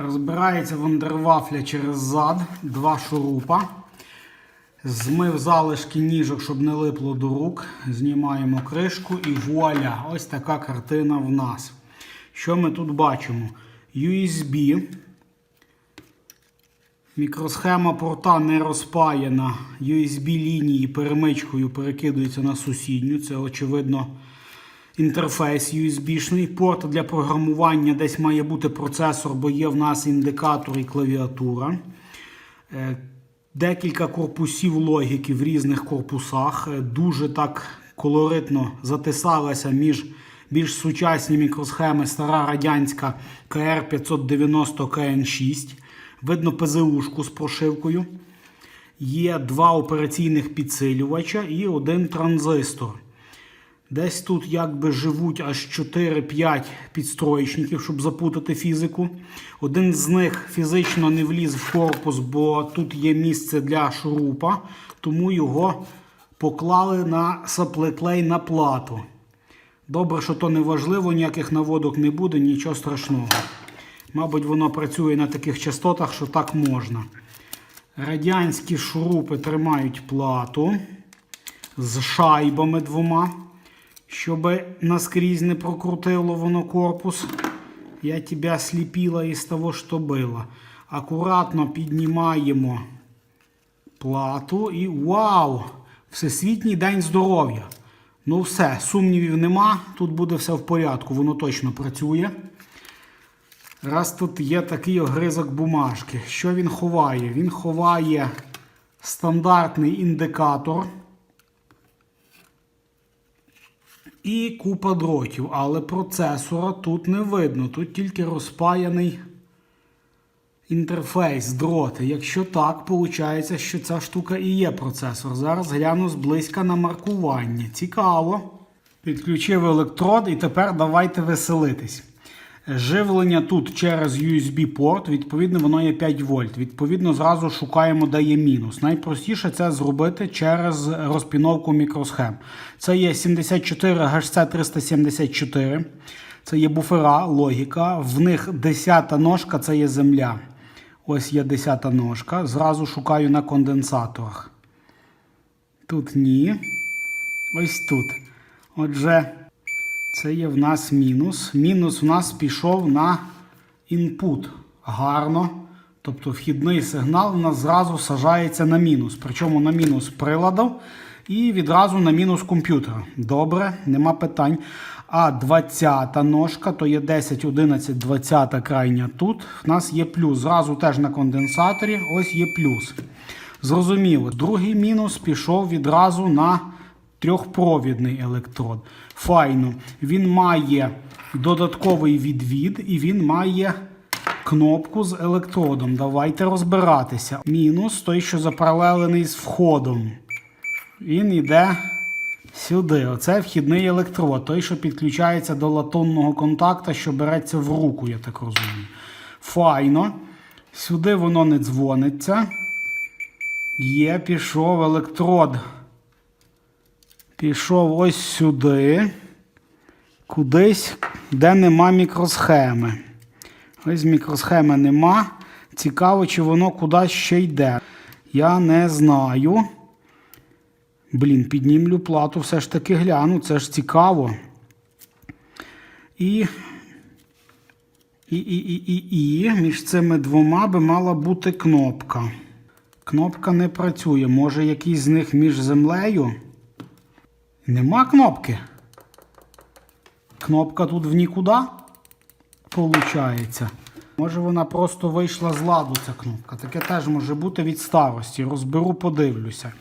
Розбирається вандервафля через зад, два шурупа. Змив залишки ніжок, щоб не липло до рук. Знімаємо кришку і вуаля! Ось така картина в нас. Що ми тут бачимо? USB. Мікросхема порта не розпаяна. USB лінії перемичкою перекидуються на сусідню. Це, очевидно, інтерфейс USB-шний. Порт для програмування десь має бути процесор, бо є в нас індикатор і клавіатура. Е, Декілька корпусів логіки в різних корпусах. Е, Дуже так колоритно затисалася між більш сучасні мікросхеми стара радянська КР590 КН6. Видно ПЗУшку з прошивкою. Є два операційних підсилювача і один транзистор. Десь тут якби живуть аж 4-5 підстроєчників, щоб запутати фізику. Один з них фізично не вліз в корпус, бо тут є місце для шурупа, тому його поклали на саплеклей на плату. Добре, що то не важливо, ніяких наводок не буде, нічого страшного. Мабуть, воно працює на таких частотах, що так можна. Радянські шурупи тримають плату з шайбами двома, щоб наскрізь не прокрутило воно корпус. Я тебе сліпила із того, що було. Акуратно піднімаємо плату і вау! Всесвітній день здоров'я. Ну все, сумнівів нема. Тут буде все в порядку, воно точно працює. Раз тут є такий огризок бумажки. Що він ховає? Він ховає стандартний індикатор і купа дротів, але процесора тут не видно. Тут тільки розпаяний інтерфейс, дроти. Якщо так, виходить, що ця штука і є процесор. Зараз гляну зблизька на маркування. Цікаво. Підключив електрод і тепер давайте веселитись. Живлення тут через USB-порт, відповідно, воно є 5 вольт. Відповідно, зразу шукаємо, де є мінус. Найпростіше це зробити через розпіновку мікросхем. Це є 74 HC 374. Це є буфера, логіка. В них 10 ножка це є земля. Ось є 10 ножка. Зразу шукаю на конденсаторах. Тут ні. Ось тут. Отже. Це є в нас мінус. Мінус в нас пішов на інпут. Гарно. Тобто вхідний сигнал у нас зразу сажається на мінус. Причому на мінус приладу і відразу на мінус комп'ютера. Добре, нема питань. А 20-та ножка, то є 10, 11, 20 крайня тут. У нас є плюс. Зразу теж на конденсаторі. Ось є плюс. Зрозуміло. Другий мінус пішов відразу на трьохпровідний електрод. Файно. Він має додатковий відвід і він має кнопку з електродом. Давайте розбиратися. Мінус той, що запаралелений з входом. Він йде сюди. Оце вхідний електрод. Той, що підключається до латунного контакта, що береться в руку, я так розумію. Файно. Сюди воно не дзвониться. Є, пішов електрод пішов ось сюди, кудись, де нема мікросхеми. Ось мікросхеми нема. Цікаво, чи воно кудись ще йде. Я не знаю. Блін, піднімлю плату, все ж таки гляну, це ж цікаво. І і, і, і, і, і між цими двома би мала бути кнопка. Кнопка не працює. Може, якийсь з них між землею? Нема кнопки. Кнопка тут в нікуди. Получається. Може вона просто вийшла з ладу, ця кнопка. Таке теж може бути від старості. Розберу, подивлюся.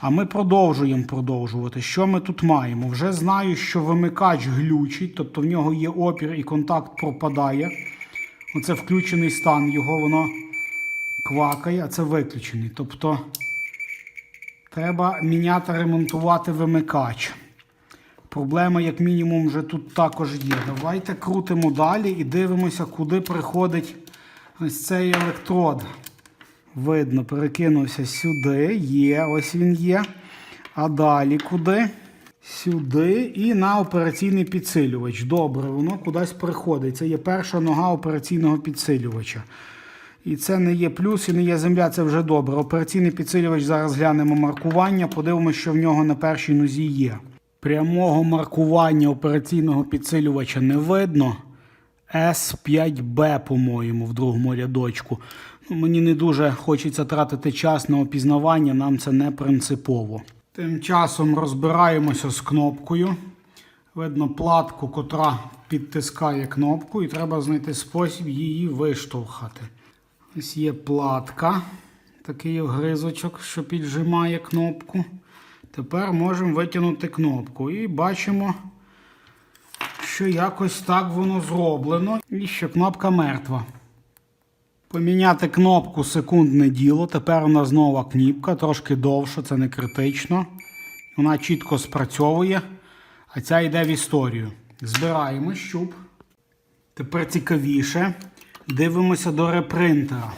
А ми продовжуємо продовжувати. Що ми тут маємо? Вже знаю, що вимикач глючить, тобто в нього є опір і контакт пропадає. Оце включений стан, його воно квакає, а це виключений. Тобто. Треба міняти, ремонтувати вимикач. Проблема, як мінімум, вже тут також є. Давайте крутимо далі і дивимося, куди приходить ось цей електрод. Видно, перекинувся сюди. Є, ось він є. А далі куди? Сюди і на операційний підсилювач. Добре, воно кудись приходить. Це є перша нога операційного підсилювача. І це не є плюс і не є земля, це вже добре. Операційний підсилювач зараз глянемо маркування, подивимося, що в нього на першій нозі є. Прямого маркування операційного підсилювача не видно. S5B, по-моєму, в другому рядочку. Ну, мені не дуже хочеться тратити час на опізнавання, нам це не принципово. Тим часом розбираємося з кнопкою. Видно платку, котра підтискає кнопку, і треба знайти спосіб її виштовхати. Ось є платка, такий огризочок, що піджимає кнопку. Тепер можемо витягнути кнопку. І бачимо, що якось так воно зроблено, і що кнопка мертва. Поміняти кнопку секундне діло. Тепер у нас нова кнопка, трошки довше, це не критично. Вона чітко спрацьовує, а ця йде в історію. Збираємо щуп. Тепер цікавіше. Дивимося до репринтера.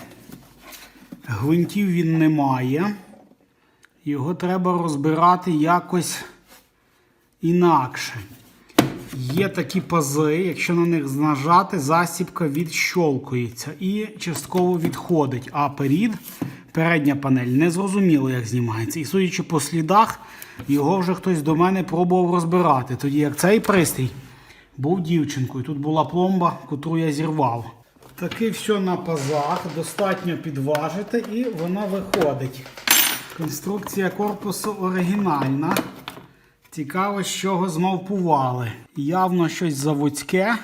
Гвинтів він не має. Його треба розбирати якось інакше. Є такі пази, якщо на них нажати, засібка відщолкується і частково відходить. А перід, передня панель, не зрозуміло, як знімається. І судячи по слідах, його вже хтось до мене пробував розбирати. Тоді як цей пристрій був дівчинкою. Тут була пломба, яку я зірвав. Таки все на пазах, достатньо підважити і вона виходить. Конструкція корпусу оригінальна. Цікаво, з чого змавпували. Явно щось заводське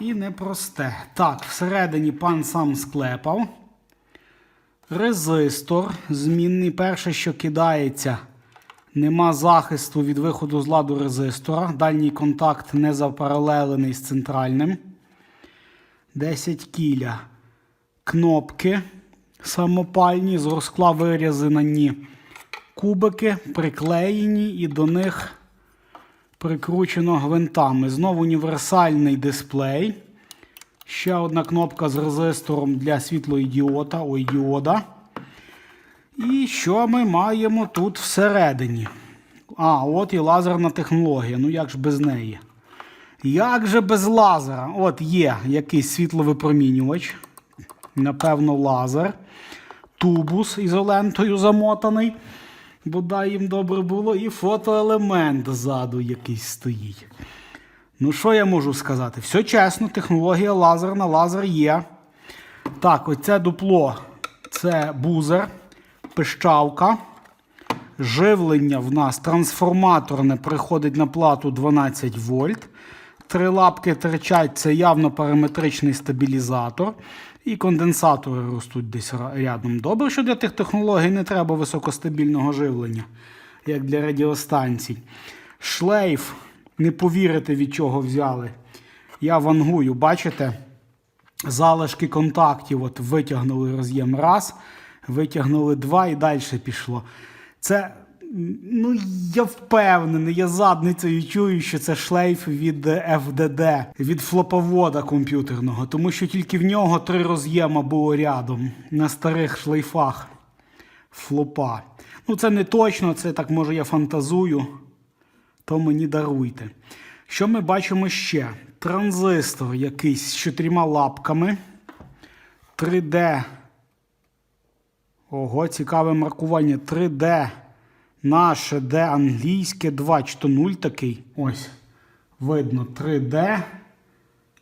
і непросте. Так, всередині пан сам склепав. Резистор змінний. Перше, що кидається, нема захисту від виходу з ладу резистора. Дальній контакт не запаралелений з центральним. 10 кіля. Кнопки самопальні, з розкла вирізані кубики, приклеєні, і до них прикручено гвинтами. Знову універсальний дисплей. Ще одна кнопка з резистором для світлоідіота, ой, діода. І що ми маємо тут всередині? А, от і лазерна технологія. Ну як ж без неї? Як же без лазера? От є якийсь світловипромінювач. Напевно, лазер. Тубус ізолентою замотаний. Бодай їм добре було. І фотоелемент ззаду якийсь стоїть. Ну, що я можу сказати? Все чесно, технологія лазерна, лазер є. Так, оце дупло це бузер, пищалка. Живлення в нас трансформаторне приходить на плату 12 вольт. Три лапки терчать, це явно параметричний стабілізатор. І конденсатори ростуть десь рядом. Добре, що для тих технологій не треба високостабільного живлення, як для радіостанцій. Шлейф, не повірите, від чого взяли. Я вангую, бачите? Залишки контактів от витягнули роз'єм раз, витягнули два і далі пішло. Це, ну, я впевнений, я задницею чую, що це шлейф від FDD, від флоповода комп'ютерного, тому що тільки в нього три роз'єма було рядом на старих шлейфах флопа. Ну, це не точно, це так може я фантазую, то мені даруйте. Що ми бачимо ще? Транзистор якийсь з чотирма лапками. 3D. Ого, цікаве маркування. 3D. Наше D англійське 2. Чи то 0 такий. Ось. Видно 3D.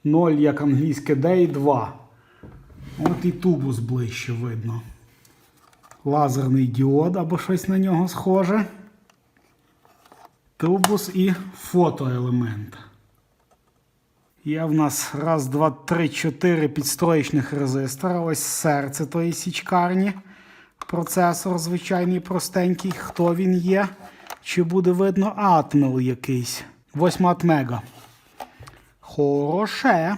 0 як англійське D і 2. От і тубус ближче видно. Лазерний діод або щось на нього схоже. Тубус і фотоелемент. Є в нас раз, два, три, чотири підстроєчних резистора. Ось серце тої січкарні. Процесор звичайний простенький. Хто він є? Чи буде видно атмел якийсь? 8 атмега. Хороше.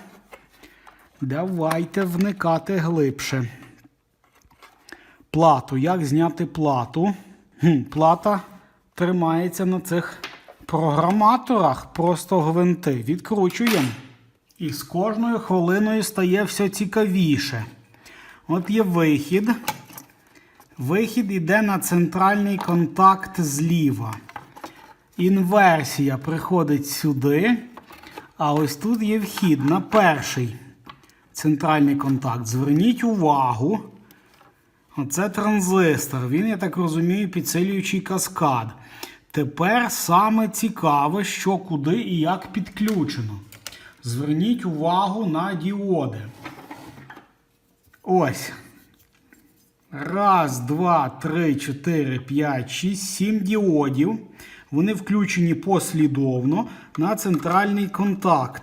Давайте вникати глибше. Плату. Як зняти плату? Хм, Плата тримається на цих програматорах. Просто гвинти. Відкручуємо. І з кожною хвилиною стає все цікавіше. От є вихід. Вихід йде на центральний контакт зліва. Інверсія приходить сюди. А ось тут є вхід на перший центральний контакт. Зверніть увагу. Оце транзистор. Він, я так розумію, підсилюючий каскад. Тепер саме цікаве, що куди і як підключено. Зверніть увагу на діоди. Ось. Раз, два, три, чотири, п'ять, шість, сім діодів. Вони включені послідовно на центральний контакт.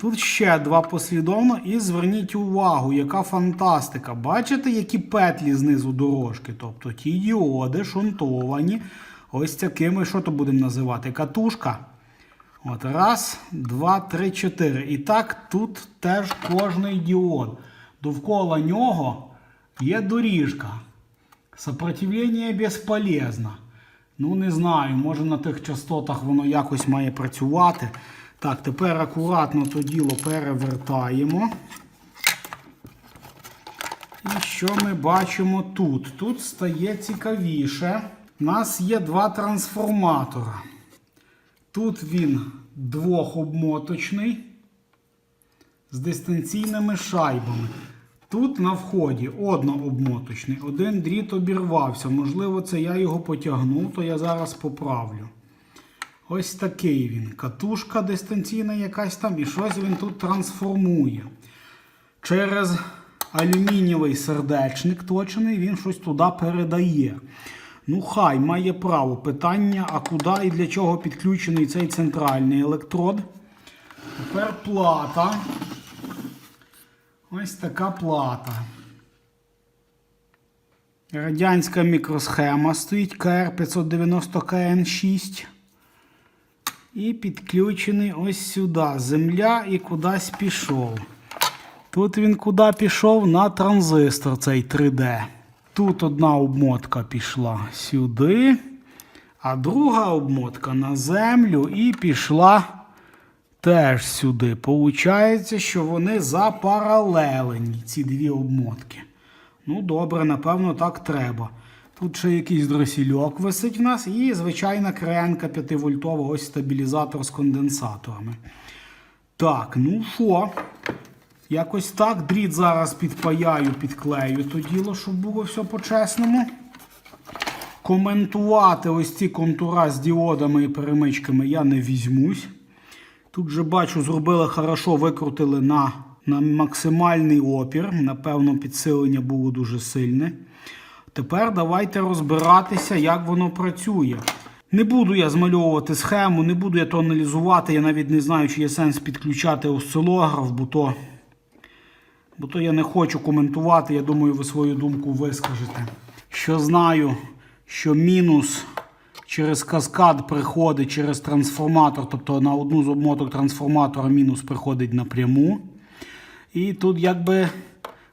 Тут ще два послідовно, і зверніть увагу, яка фантастика. Бачите, які петлі знизу дорожки? Тобто ті діоди шунтовані. Ось такими, що то будемо називати? Катушка. От раз, два, три, чотири. І так тут теж кожний діод. Довкола нього є доріжка. Сопротивлення безполезно. Ну, не знаю, може на тих частотах воно якось має працювати. Так, тепер акуратно то діло перевертаємо. І що ми бачимо тут? Тут стає цікавіше. У нас є два трансформатора. Тут він двохобмоточний з дистанційними шайбами. Тут на вході однообмоточний. Один дріт обірвався. Можливо, це я його потягнув, то я зараз поправлю. Ось такий він. Катушка дистанційна якась там, і щось він тут трансформує. Через алюмінієвий сердечник точений, він щось туди передає. Ну, хай має право. Питання, а куди і для чого підключений цей центральний електрод. Тепер плата. Ось така плата. Радянська мікросхема стоїть КР590КН6. І підключений ось сюди. Земля і кудись пішов. Тут він куди пішов на транзистор цей 3D. Тут одна обмотка пішла сюди, а друга обмотка на землю і пішла теж сюди. Получається, що вони запаралелені, ці дві обмотки. Ну, добре, напевно, так треба. Тут ще якийсь дросільок висить в нас і звичайна кренка 5-вольтова, ось стабілізатор з конденсаторами. Так, ну що? Якось так. Дріт зараз підпаяю, підклею то діло, щоб було все по-чесному. Коментувати ось ці контура з діодами і перемичками я не візьмусь. Тут же бачу, зробили хорошо, викрутили на, на максимальний опір. Напевно, підсилення було дуже сильне. Тепер давайте розбиратися, як воно працює. Не буду я змальовувати схему, не буду я то аналізувати. Я навіть не знаю, чи є сенс підключати осцилограф, бо то, бо то я не хочу коментувати. Я думаю, ви свою думку вискажете. Що знаю, що мінус через каскад приходить через трансформатор, тобто на одну з обмоток трансформатора мінус приходить напряму. І тут якби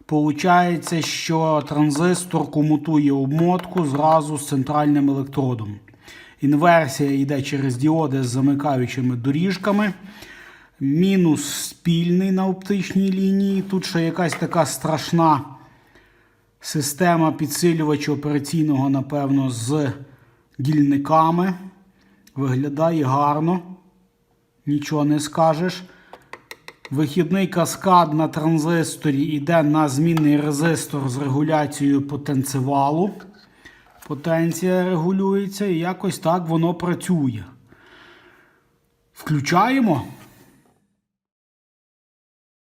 Получається, що транзистор комутує обмотку зразу з центральним електродом. Інверсія йде через діоди з замикаючими доріжками. Мінус спільний на оптичній лінії. Тут ще якась така страшна система підсилювача операційного, напевно, з дільниками. Виглядає гарно. Нічого не скажеш. Вихідний каскад на транзисторі йде на змінний резистор з регуляцією потенціалу. Потенція регулюється і якось так воно працює. Включаємо.